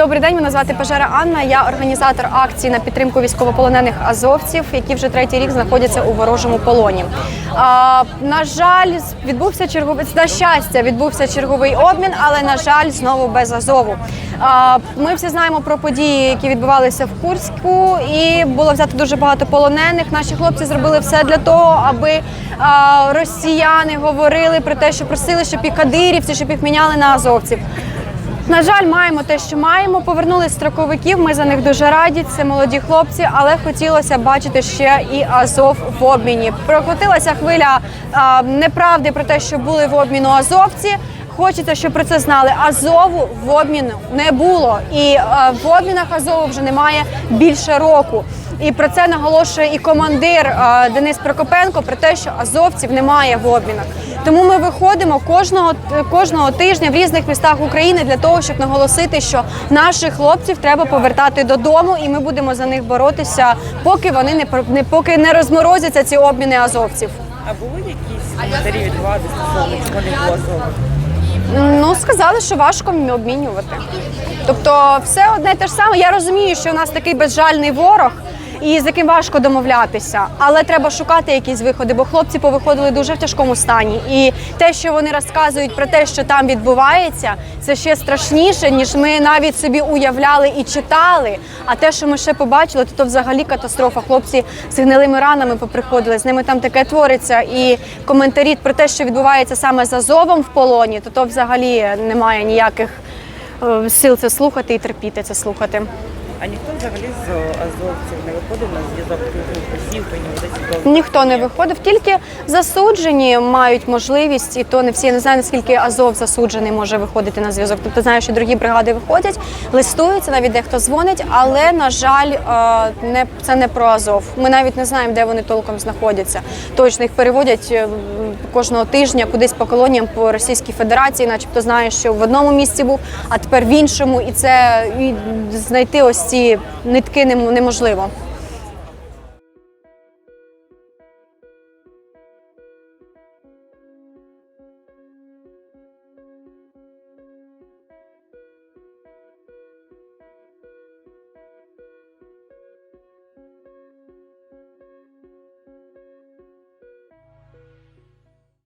Добрий день, мене звати Пожара Анна. Я організатор акції на підтримку військовополонених азовців, які вже третій рік знаходяться у ворожому полоні. А, на жаль, відбувся черговий на щастя, відбувся черговий обмін, але на жаль, знову без Азову. А, ми всі знаємо про події, які відбувалися в Курську, і було взято дуже багато полонених. Наші хлопці зробили все для того, аби а, росіяни говорили про те, що просили, щоб і кадирівці, щоб їх міняли на азовців. На жаль, маємо те, що маємо. Повернули строковиків. Ми за них дуже раді. Це молоді хлопці, але хотілося бачити ще і Азов в обміні. Прокотилася хвиля а, неправди про те, що були в обміну азовці. Хочеться, щоб про це знали. Азову в обміну не було, і а, в обмінах Азову вже немає більше року. І про це наголошує і командир а, Денис Прокопенко про те, що азовців немає в обмінах. Тому ми виходимо кожного кожного тижня в різних містах України для того, щоб наголосити, що наших хлопців треба повертати додому, і ми будемо за них боротися, поки вони не не поки не розморозяться ці обміни азовців. А були якісь коментарі від влади стосовно чого не було Азова? Ну сказали, що важко обмінювати. Тобто, все одне те ж саме. Я розумію, що у нас такий безжальний ворог. І з яким важко домовлятися, але треба шукати якісь виходи, бо хлопці повиходили дуже в тяжкому стані. І те, що вони розказують про те, що там відбувається, це ще страшніше, ніж ми навіть собі уявляли і читали. А те, що ми ще побачили, то, то взагалі катастрофа. Хлопці з гнилими ранами поприходили, з ними там таке твориться. І коментарі про те, що відбувається саме з Азовом в полоні, то то взагалі немає ніяких е, сил це слухати і терпіти це слухати. А ніхто взагалі з азовців не виходив на зв'язок Ніхто не виходив, тільки засуджені мають можливість, і то не всі я не знаю, наскільки Азов засуджений може виходити на зв'язок. Тобто знаю, що другі бригади виходять, листуються, навіть дехто дзвонить, але на жаль, е, не це не про Азов. Ми навіть не знаємо, де вони толком знаходяться. Точно їх переводять е, кожного тижня кудись по колоніям по Російській Федерації, начебто знаєш, що в одному місці був, а тепер в іншому, і це і знайти ось ці нитки неможливо.